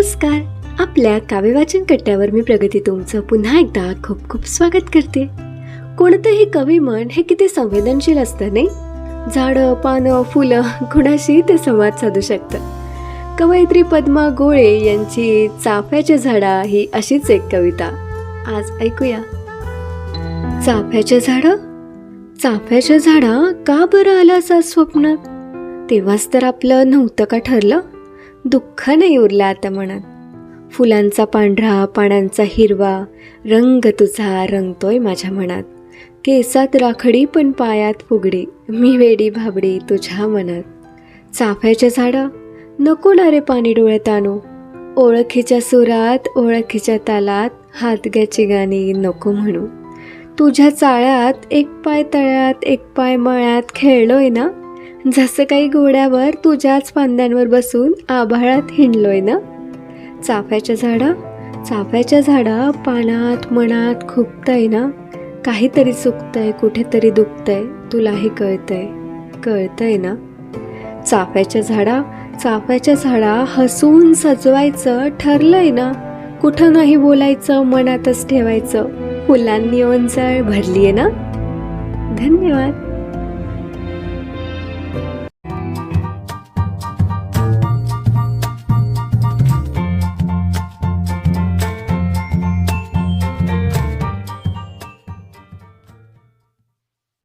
नमस्कार. आपल्या काव्यवाचन कट्ट्यावर मी प्रगती तुमचं पुन्हा एकदा खूप खूप स्वागत करते. कोणतंही कवी मन हे किती संवेदनशील असतं नाही? झाडं पानं फुलं कुणाशी ते संवाद साधू शकतं. कवयित्री पद्मा गोळे यांची चाफ्याच्या झाडा ही अशीच एक कविता. आज ऐकूया. चाफ्याच्या झाडं? चाफ्याच्या झाडा का बरं आलं असं स्वप्नात तेव्हाच तर आपलं नव्हतं का ठरलं? दुःख नाही उरलं आता मनात. फुलांचा पांढरा पानांचा हिरवा रंग तुझा रंगतोय माझ्या मनात. केसात राखडी पण पायात फुगडी मी वेडी भाबडी तुझ्या मनात. चाफ्याच्या झाडा नको ना रे पाणी डोळ्यात आणू. ओळखीच्या सुरात ओळखीच्या तालात हातग्याची गाणी नको म्हणू. तुझ्या चाळ्यात एक पाय तळ्यात एक पाय मळ्यात खेळलोय ना? जसं काही घोड्यावर तुझ्याच फांद्यांवर बसून आभाळात हिंडलोय ना? चाफ्याच्या झाडा चाफ्याच्या झाडा पानात मनात खुपतंय ना? काहीतरी चुकतंय कुठेतरी दुखतंय तुलाही कळतंय. कळतंय ना? चाफ्याच्या झाडा चाफ्याच्या झाडा हसून सजवायचं ठरलंय ना? कुठं नाही बोलायचं मनातच ठेवायचं. फुलांनी ओंजळ भरलीये ना? धन्यवाद.